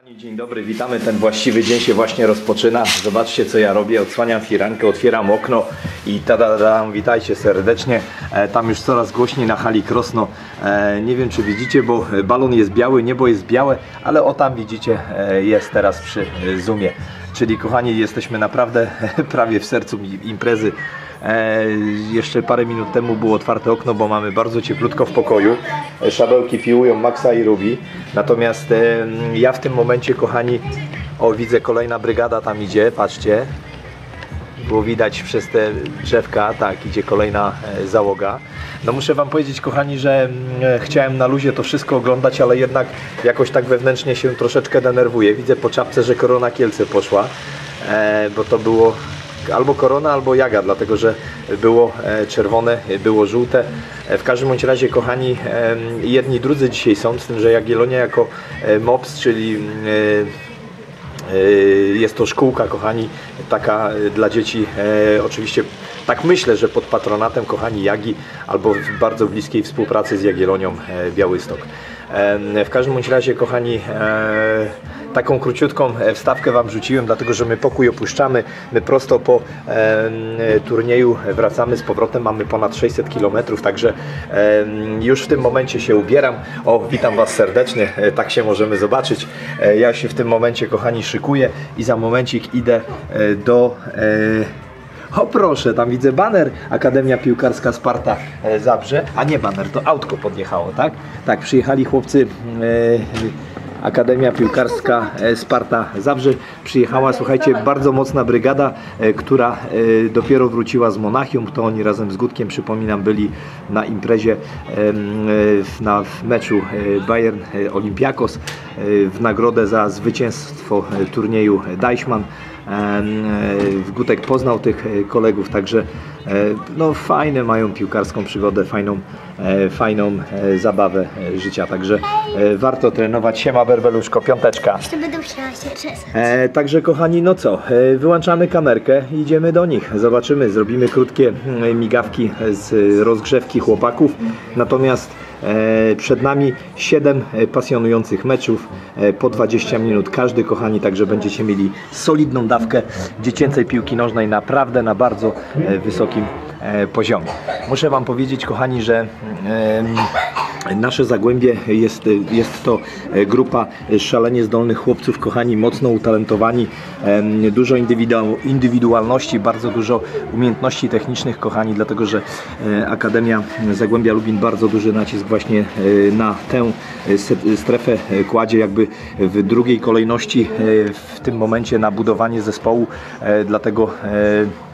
Kochani, Dzień dobry, witamy. Ten właściwy dzień się właśnie rozpoczyna. Zobaczcie, co ja robię. Odsłaniam firankę, otwieram okno i tada, witajcie serdecznie. E, tam już coraz głośniej na hali Krosno. E, nie wiem, czy widzicie, bo balon jest biały, niebo jest białe, ale o tam widzicie, e, jest teraz przy zoomie. Czyli kochani, jesteśmy naprawdę prawie w sercu im- imprezy. E, jeszcze parę minut temu było otwarte okno, bo mamy bardzo cieplutko w pokoju. E, Szabełki piłują Maxa i Rubi. Natomiast e, ja w tym momencie, kochani, o widzę kolejna brygada tam idzie, patrzcie. Było widać przez te drzewka, tak, idzie kolejna e, załoga. No muszę Wam powiedzieć, kochani, że mm, e, chciałem na luzie to wszystko oglądać, ale jednak jakoś tak wewnętrznie się troszeczkę denerwuję. Widzę po czapce, że korona Kielce poszła, e, bo to było albo korona, albo jaga, dlatego że było e, czerwone, e, było żółte. E, W każdym bądź razie, kochani, jedni drudzy dzisiaj są, z tym, że Jagiellonia jako MOPS, czyli Jest to szkółka, kochani, taka dla dzieci. Oczywiście tak myślę, że pod patronatem, kochani, Jagi albo w bardzo bliskiej współpracy z Jagiellonią e, Białystok. W każdym bądź razie, kochani, taką króciutką e, wstawkę Wam rzuciłem, dlatego że my pokój opuszczamy. My prosto po e, turnieju wracamy z powrotem. Mamy ponad 600 km, także e, już w tym momencie się ubieram. O, witam Was serdecznie, e, tak się możemy zobaczyć. E, Ja się w tym momencie, kochani, szykuję i za momencik idę e, do. O proszę, tam widzę baner Akademia Piłkarska Sparta Zabrze, a nie baner, to autko podjechało, tak? Tak, przyjechali chłopcy Akademia Piłkarska e, Sparta Zabrze. Przyjechała, słuchajcie, bardzo mocna brygada, e, która e, dopiero wróciła z Monachium. To oni razem z Gutkiem, przypominam, byli na imprezie na meczu Bayern Olympiakos w nagrodę za zwycięstwo turnieju Deichmann. Gutek poznał tych kolegów, także no, fajne mają piłkarską przygodę, fajną, fajną e, zabawę e, życia, także e, warto trenować. Siema Berbeluszko, piąteczka. Jeszcze będę musiała się czesać. E, także kochani, no co, e, wyłączamy kamerkę i idziemy do nich. Zobaczymy, zrobimy krótkie mm, migawki z e, rozgrzewki chłopaków. Natomiast e, przed nami 7 pasjonujących meczów e, po 20 minut każdy, kochani, także będziecie mieli solidną dawkę dziecięcej piłki nożnej naprawdę na bardzo e, wysokim e, poziomie. Muszę Wam powiedzieć, kochani, że Nasze Zagłębie jest, jest to e, grupa szalenie zdolnych chłopców, kochani, mocno utalentowani, dużo indywidu- indywidualności, bardzo dużo umiejętności technicznych, kochani, dlatego że e, Akademia Zagłębia Lubin bardzo duży nacisk właśnie e, na tę e, strefę e, kładzie jakby w drugiej kolejności e, w tym momencie na budowanie zespołu, e, dlatego e,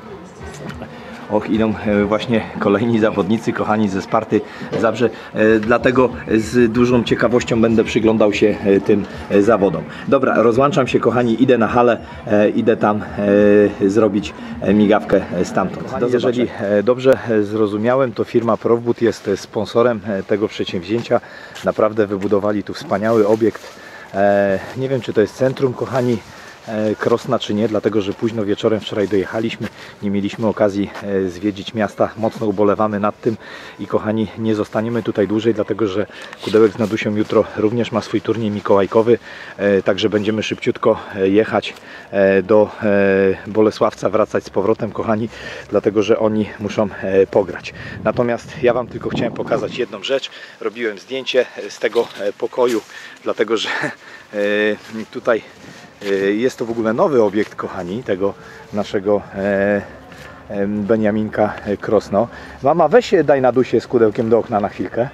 Och, idą e, właśnie kolejni zawodnicy, kochani ze Sparty Zabrze. E, Dlatego z dużą ciekawością będę przyglądał się e, tym zawodom. Dobra, rozłączam się, kochani, idę na halę, idę tam zrobić migawkę stamtąd. Jeżeli e, dobrze zrozumiałem, to firma Profbud jest sponsorem tego przedsięwzięcia. Naprawdę wybudowali tu wspaniały obiekt. Nie wiem, czy to jest centrum, kochani Krosna czy nie, dlatego że późno wieczorem wczoraj dojechaliśmy, nie mieliśmy okazji e, zwiedzić miasta, mocno ubolewamy nad tym i kochani, nie zostaniemy tutaj dłużej, dlatego że Kudełek z Nadusią jutro również ma swój turniej mikołajkowy, e, także będziemy szybciutko e, jechać e, do e, Bolesławca, wracać z powrotem, kochani, dlatego że oni muszą e, pograć. Natomiast ja Wam tylko chciałem pokazać jedną rzecz, robiłem zdjęcie e, z tego e, pokoju, dlatego że e, tutaj E, Jest to w ogóle nowy obiekt, kochani, tego naszego e, e, Beniaminka e, Krosno. Mama, weź się, daj na dusie z kudełkiem do okna na chwilkę.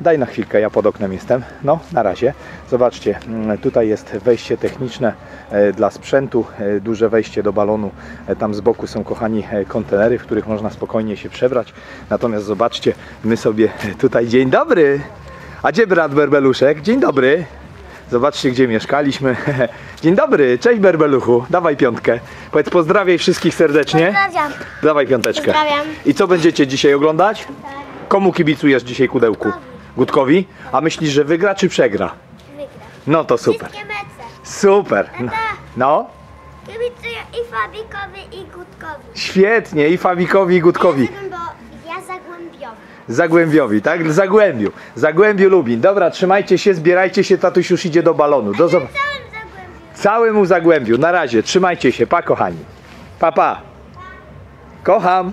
Daj na chwilkę, ja pod oknem jestem. No, na razie. Zobaczcie, mm, tutaj jest wejście techniczne e, dla sprzętu, e, duże wejście do balonu. E, Tam z boku są, kochani, e, kontenery, w których można spokojnie się przebrać. Natomiast zobaczcie, my sobie tutaj... Dzień dobry! A gdzie brat Berbeluszek? Dzień dobry! Zobaczcie, gdzie mieszkaliśmy. Dzień dobry, cześć Berbeluchu, dawaj piątkę. Powiedz pozdrawiaj wszystkich serdecznie. Pozdrawiam. Dawaj piąteczkę. Pozdrawiam. I co będziecie dzisiaj oglądać? Komu kibicujesz dzisiaj kudełku? Gutkowi? A myślisz, że wygra czy przegra? Wygra. No to super. Super. No- No, Kibicuję i Fabikowi i Gutkowi. świetnie. I Fabikowi, i Gutkowi. Zagłębiowi, tak? Zagłębiu. Zagłębiu Lubin. Dobra, trzymajcie się, zbierajcie się, tatuś już idzie do balonu. Do zob- całemu Zagłębiu. Na razie, trzymajcie się, pa kochani. Pa, pa. Kocham.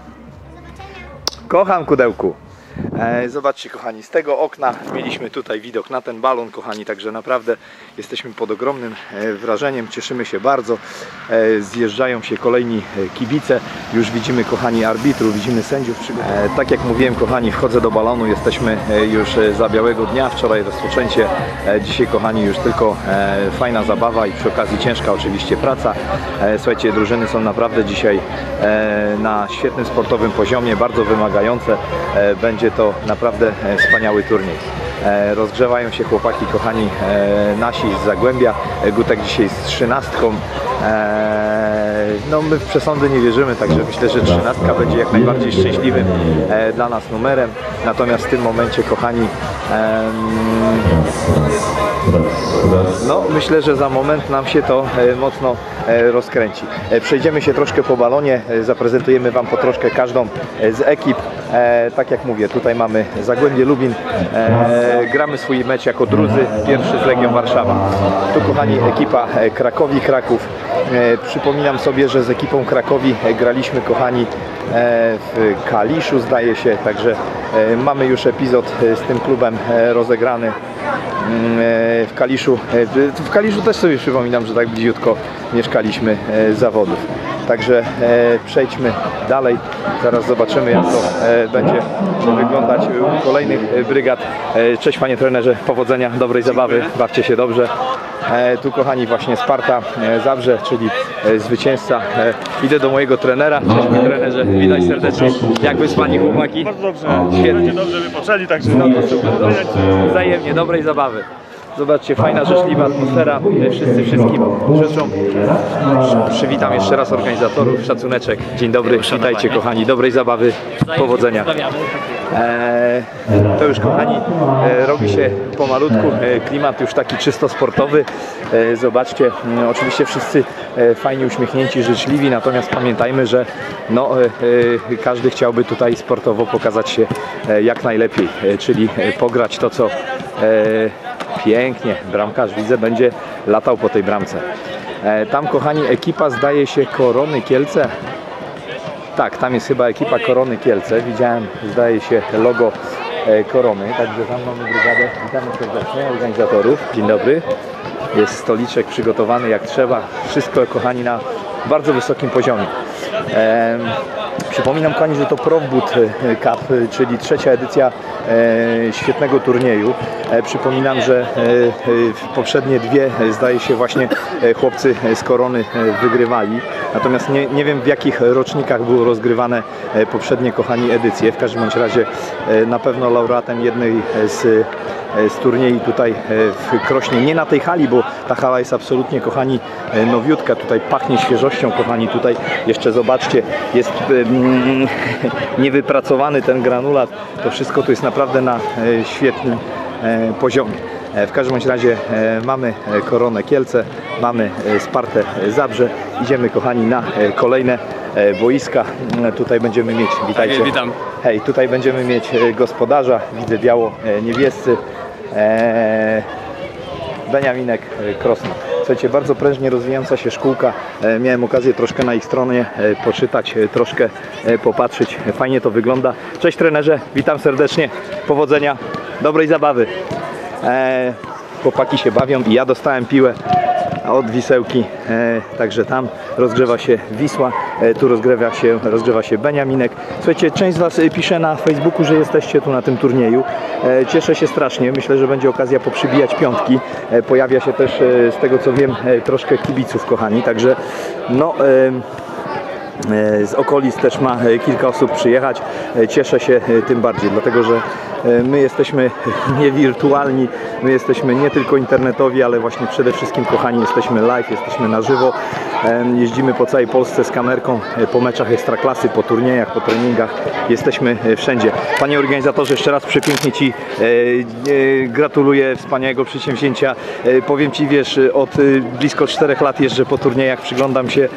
Kocham kudełku. E, zobaczcie kochani, z tego okna mieliśmy tutaj widok na ten balon kochani, także naprawdę jesteśmy pod ogromnym e, wrażeniem, cieszymy się bardzo. E, zjeżdżają się kolejni kibice, już widzimy kochani arbitrów, widzimy sędziów. Tak jak mówiłem kochani, wchodzę do balonu, jesteśmy już za białego dnia, wczoraj rozpoczęcie, dzisiaj kochani już tylko fajna zabawa i przy okazji ciężka oczywiście praca. Słuchajcie, drużyny są naprawdę dzisiaj na świetnym sportowym poziomie, bardzo wymagające. E, to naprawdę e, wspaniały turniej. E, rozgrzewają się chłopaki kochani e, nasi z Zagłębia. Gutek dzisiaj z trzynastką. No my w przesądy nie wierzymy, także myślę, że trzynastka będzie jak najbardziej szczęśliwym e, dla nas numerem. Natomiast w tym momencie kochani no, myślę, że za moment nam się to e, mocno e, rozkręci. Przejdziemy się troszkę po balonie, zaprezentujemy Wam po troszkę każdą z ekip. Tak jak mówię, tutaj mamy Zagłębie Lubin, gramy swój mecz jako drudzy, pierwszy z Legią Warszawa. Tu kochani ekipa Krakowi Kraków. E, Przypominam sobie, że z ekipą Krakowi e, graliśmy kochani e, w Kaliszu zdaje się, także mamy już epizod z tym klubem rozegrany Mm, w Kaliszu. w- Kaliszu też sobie przypominam, że tak bliziutko mieszkaliśmy zawodów. Także przejdźmy dalej. Zaraz zobaczymy jak to będzie wyglądać u kolejnych brygad. Cześć panie trenerze, powodzenia, dobrej zabawy, bawcie się dobrze. E, Tu kochani właśnie Sparta e, Zabrze, czyli e, zwycięzca. Idę do mojego trenera. Cześć panie trenerze, witaj serdecznie. Jak wyspani chłopaki? Bardzo dobrze. Świetnie. Będzie dobrze wypoczęli, także No to super, dobrze. Wzajemnie, dobrej zabawy. Zobaczcie, fajna, życzliwa atmosfera. Wszyscy wszystkim życzą. Przywitam jeszcze raz organizatorów. Szacuneczek. Dzień dobry, witajcie kochani. Dobrej zabawy, powodzenia. Eee, to już kochani, e, robi się pomalutku, e, klimat już taki czysto sportowy. E, zobaczcie, oczywiście wszyscy e, fajnie uśmiechnięci, życzliwi, natomiast pamiętajmy, że no, e, e, każdy chciałby tutaj sportowo pokazać się e, jak najlepiej, e, czyli e, pograć to, co e, pięknie bramkarz widzę będzie latał po tej bramce. E, Tam kochani ekipa zdaje się Korony Kielce. Tak, tam jest chyba ekipa Korony Kielce. Widziałem, zdaje się, logo e, Korony, także tam mamy brygadę. Witamy serdecznie organizatorów. Dzień dobry. Jest stoliczek przygotowany jak trzeba. Wszystko, kochani, na bardzo wysokim poziomie. Przypominam kochani, że to Profbud e, Cup, e, czyli trzecia edycja e, świetnego turnieju. Przypominam, że poprzednie dwie zdaje się właśnie chłopcy z Korony wygrywali. Natomiast nie, nie wiem w jakich rocznikach były rozgrywane poprzednie kochani edycje. W każdym bądź razie na pewno laureatem jednej z z tutaj w Krośnie, nie na tej hali, bo ta hala jest absolutnie, kochani, nowiutka, tutaj pachnie świeżością, kochani, tutaj jeszcze zobaczcie, jest niewypracowany ten granulat, to wszystko tu jest naprawdę na e, świetnym e, poziomie. E, W każdym razie mamy Koronę Kielce, mamy Spartę Zabrze, idziemy kochani na kolejne boiska, tutaj będziemy mieć, witajcie. witam. Hej, tutaj będziemy mieć gospodarza, widzę biało-niebiescy, Beniaminek Krosno. Słuchajcie, bardzo prężnie rozwijająca się szkółka. E, Miałem okazję troszkę na ich stronie e, poczytać, e, troszkę popatrzeć. Fajnie to wygląda. Cześć trenerze, witam serdecznie. Powodzenia, dobrej zabawy. Chłopaki się bawią i ja dostałem piłę od Wisełki, e, także tam rozgrzewa się Wisła, e, tu rozgrzewa się, rozgrzewa się Beniaminek. Słuchajcie, część z Was e, pisze na Facebooku, że jesteście tu na tym turnieju. Cieszę się strasznie, myślę, że będzie okazja poprzybijać piątki. Pojawia się też, z tego co wiem, troszkę kibiców, kochani, także no... E, Z okolic też ma e, kilka osób przyjechać. E, Cieszę się tym bardziej, dlatego że my jesteśmy nie wirtualni, my jesteśmy nie tylko internetowi, ale właśnie przede wszystkim kochani jesteśmy live, jesteśmy na żywo. Jeździmy po całej Polsce z kamerką po meczach ekstraklasy, po turniejach, po treningach. Jesteśmy wszędzie. Panie organizatorze, jeszcze raz przepięknie Ci gratuluję wspaniałego przedsięwzięcia. Powiem Ci, wiesz, od blisko 4 lat jeżdżę po turniejach, przyglądam się.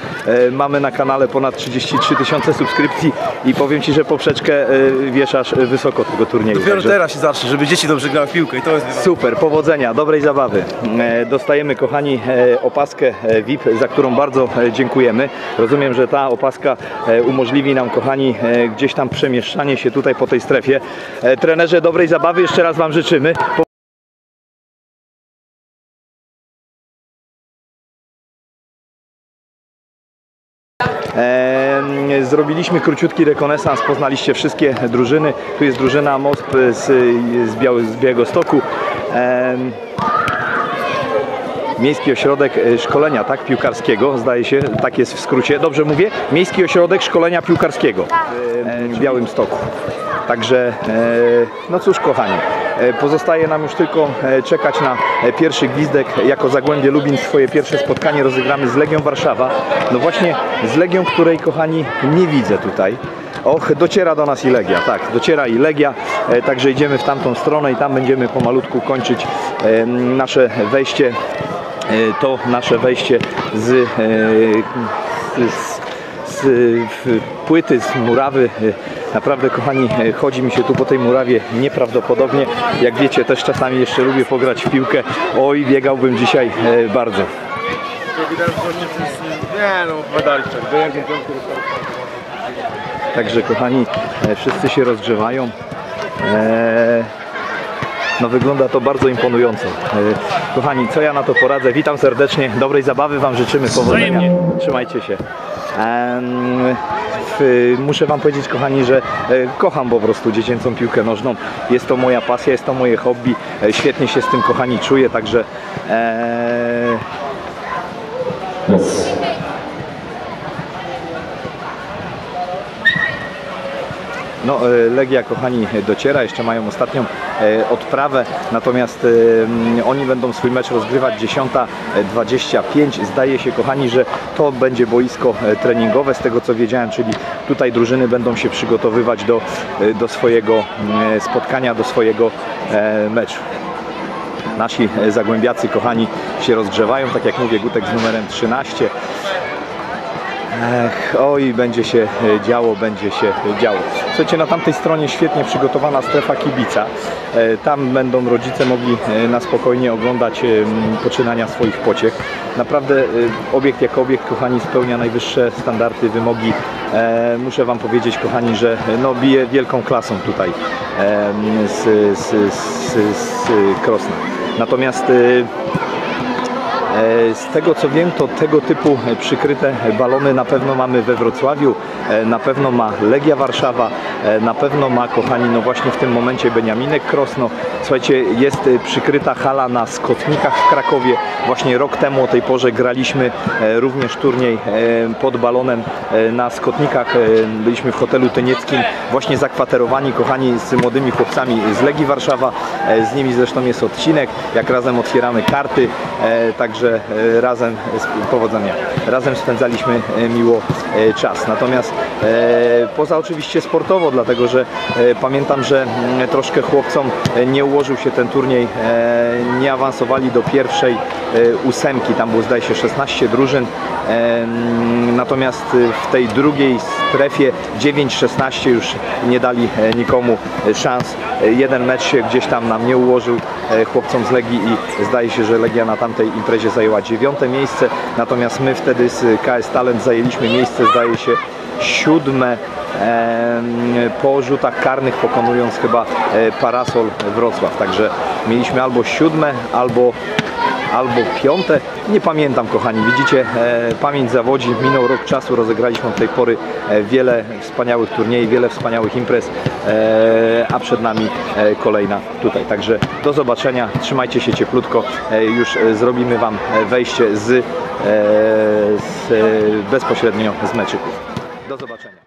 Mamy na kanale ponad ponad 33 tysiące subskrypcji i powiem Ci, że poprzeczkę e, wieszasz wysoko tego turnieju. Dopiero Także- teraz się zacznie, żeby dzieci dobrze grały w piłkę i to jest Super, powodzenia, dobrej zabawy. E, Dostajemy, kochani, e, opaskę e, VIP, za którą bardzo dziękujemy. Rozumiem, że ta opaska umożliwi nam, kochani, gdzieś tam przemieszczanie się tutaj po tej strefie. Trenerze, dobrej zabawy, jeszcze raz Wam życzymy. Zrobiliśmy króciutki rekonesans, poznaliście wszystkie drużyny. Tu jest drużyna MOSP z, z, z Białegostoku. E, Miejski Ośrodek e, Szkolenia tak, Piłkarskiego, zdaje się, tak jest w skrócie. Dobrze mówię? Miejski Ośrodek Szkolenia Piłkarskiego e, w Białym Stoku. Także, e, no cóż kochani, e, pozostaje nam już tylko e, czekać na e, pierwszy gwizdek. Jako Zagłębie Lubin swoje pierwsze spotkanie rozegramy z Legią Warszawa. No właśnie z Legią, której kochani nie widzę tutaj. Och, dociera do nas i Legia, tak, dociera i Legia, e, także idziemy w tamtą stronę i tam będziemy pomalutku kończyć e, nasze wejście E, to nasze wejście z, e, z, z w płyty, z murawy. Naprawdę, kochani, e, chodzi mi się tu po tej murawie nieprawdopodobnie. Jak wiecie, też czasami jeszcze lubię pograć w piłkę. Oj, biegałbym dzisiaj e, bardzo. Nie no, tak. Także, kochani, e, wszyscy się rozgrzewają. No wygląda to bardzo imponująco. Kochani, co ja na to poradzę? Witam serdecznie, dobrej zabawy Wam życzymy, powodzenia. Trzymajcie się. Muszę Wam powiedzieć, kochani, że e, kocham po prostu dziecięcą piłkę nożną. Jest to moja pasja, jest to moje hobby. E, Świetnie się z tym, kochani, czuję, także e, No, Legia, kochani, dociera, jeszcze mają ostatnią odprawę, natomiast e, oni będą swój mecz rozgrywać 10.25. Zdaje się, kochani, że to będzie boisko e, treningowe, z tego co wiedziałem, czyli tutaj drużyny będą się przygotowywać do, e, do swojego mm, spotkania, do swojego e, meczu. Nasi e, zagłębiacy, kochani, się rozgrzewają, tak jak mówię, Gutek z numerem 13. Ech, oj, będzie się e, działo, będzie się e, działo. Słuchajcie, na tamtej stronie świetnie przygotowana strefa kibica. E, Tam będą rodzice mogli na spokojnie oglądać poczynania swoich pociech. Naprawdę obiekt jak obiekt, kochani, spełnia najwyższe standardy, wymogi. Muszę Wam powiedzieć, kochani, że no, bije wielką klasą tutaj z, z, z, z Krosna. Natomiast Z tego co wiem, to tego typu e, przykryte balony na pewno mamy we Wrocławiu, e, na pewno ma Legia Warszawa, e, na pewno ma, kochani, no właśnie w tym momencie Beniaminek Krosno. Słuchajcie, jest e, przykryta hala na Skotnikach w Krakowie. Właśnie rok temu o tej porze graliśmy e, również turniej e, pod balonem e, na Skotnikach. E, Byliśmy w hotelu Tynieckim, właśnie zakwaterowani, kochani, z młodymi chłopcami z Legii Warszawa. E, Z nimi zresztą jest odcinek, jak razem otwieramy karty, e, także e, razem, z- powodzenia, razem spędzaliśmy e, miło e, czas. Natomiast poza oczywiście sportowo, dlatego że pamiętam, że mm, troszkę chłopcom nie ułożył się ten turniej, nie awansowali do pierwszej ósemki, tam było zdaje się 16 drużyn, mm, natomiast w tej drugiej strefie 9-16 już nie dali nikomu szans. Jeden mecz się gdzieś tam nam nie ułożył chłopcom z Legii i zdaje się, że Legia na tamtej imprezie zajęła dziewiąte miejsce, natomiast my wtedy z KS Talent zajęliśmy miejsce, zdaje się, siódme po rzutach karnych pokonując chyba e, Parasol Wrocław. Także mieliśmy albo siódme, albo albo piąte. Nie pamiętam, kochani. Widzicie, e, pamięć zawodzi. Minął rok czasu, rozegraliśmy od tej pory e, wiele wspaniałych turniejów, wiele wspaniałych imprez, e, a przed nami kolejna tutaj. Także do zobaczenia. Trzymajcie się cieplutko. Już zrobimy Wam wejście z, z bezpośrednio z meczyków. Do zobaczenia.